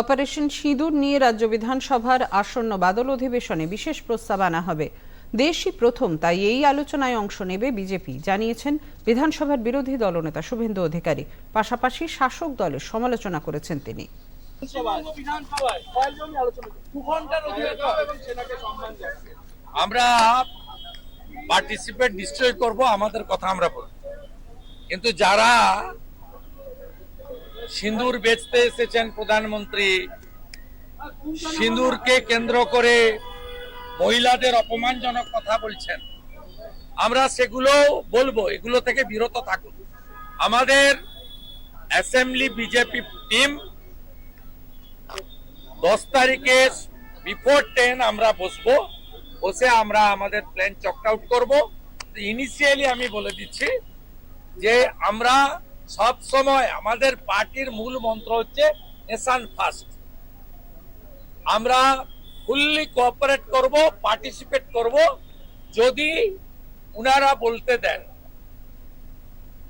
Operation সিঁদুর নিয়ে রাজ্য বিধানসভার আসন্ন বাদল অধিবেশনে বিশেষ প্রস্তাব আনা হবে। দেশই প্রথম, তাই এই আলোচনায় অংশ নেবে বিজেপি, জানিয়েছেন বিধানসভার বিরোধী দলনেতা শুভেন্দু অধিকারী। পাশাপাশি শাসক দলের সমালোচনা করেছেন তিনি। আমরা পার্টিসিপেট করব, আমাদের কথা আমরা বলব। কিন্তু যারা সিন্দুর বেচতে এসেছেন প্রধানমন্ত্রী। সিঁদুরকে কেন্দ্র করে মহিলাদের অপমানজনক কথা বলছেন। আমরা সেগুলো বলব, এগুলো থেকে বিরত থাকুন। আমাদের অ্যাসেম্বলি বিজেপি টিম দশ তারিখে বিফোর টেন আমরা বসবো। বসে আমরা আমাদের প্ল্যান চক আউট করব। ইনিশিয়ালি আমি বলে দিচ্ছি যে আমরা সব সময় আমাদের পার্টির মূল মন্ত্র হচ্ছে নেশান ফার্স্ট আমরা ফুললি কোঅপারেট করব পার্টিসিপেট করব, যদি উনারা বলতে দেন।